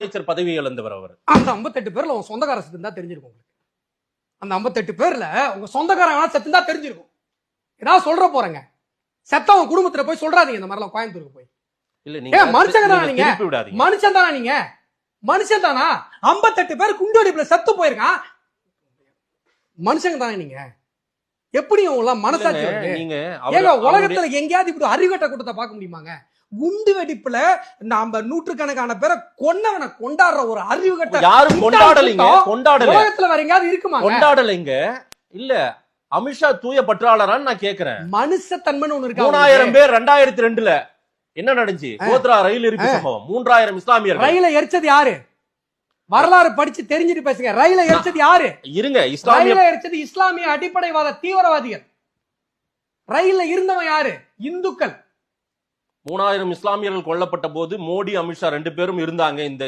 அமைச்சர் பதவி இழந்தவர் அவர். அந்த 58 பேர்ல உங்க சொந்தக்கார செத்து இருந்தா தெரிஞ்சிருக்கும் உங்களுக்கு. அந்த 58 பேர்ல உங்க சொந்தக்காரன் வேணா செத்து இருந்தா தெரிஞ்சிருக்கும். ஏதாவது சொல்ற போறேங்க. செத்தவங்க குடும்பத்துல போய் சொல்றாதீங்க இந்த மாதிரிலாம் கோயம்புத்தூருக்கு போய். இல்ல ஏன் மனுஷங்க தானா நீங்க? மனுஷன் தானா நீங்க? மனுஷன் தானா? 58 பேர் குண்டோடிப்புல செத்து போயிருக்கான். மனுஷங்க தானே நீங்க? எப்படி உங்களாம் மனசாட்சி நீங்க ஏங்க உலகத்துல எங்கேயாவது இப்படி அறிவட்ட கூட்டத்தை பார்க்க முடியுமாங்க? குண்டு வெடிப்புல நாம நூற்றுக்கணக்கான பேரை கொன்னவனை கொண்டாடுற ஒரு அறிவு கட்ட யாரும் கொண்டாடலைங்க கொண்டாடல. உலகத்துல வேற எங்கேயாவது இருக்குமாங்க? கொண்டாடலைங்க. இல்ல அமித்ஷா தூய பற்றாளரான்னு நான் கேக்குறேன். மனுஷத்தன்மைன்னு ஒண்ணு இருக்கா மூணாயிரம் பேர் ரெண்டாயிரத்தி ரெண்டுல. என்ன நடந்துச்சு? கோத்ரா ரயில் இருக்கு சம்பவம். மூன்றாயிரம் இஸ்லாமியர்கள். ரயில எரிச்சது யாரு? வரலாறு படிச்சு தெரிஞ்சுட்டு பேசுங்க. ரயில எரிச்சது யாரு? இருங்க ரயில எரிச்சது இஸ்லாமிய அடிப்படைவாத தீவிரவாதிகள். ரயில்ல இருந்தவன் யாரு? இந்துக்கள். மூணாயிரம் இஸ்லாமியர்கள் கொல்லப்பட்ட போது மோடி அமித்ஷா ரெண்டு பேரும் இருந்தாங்க இந்த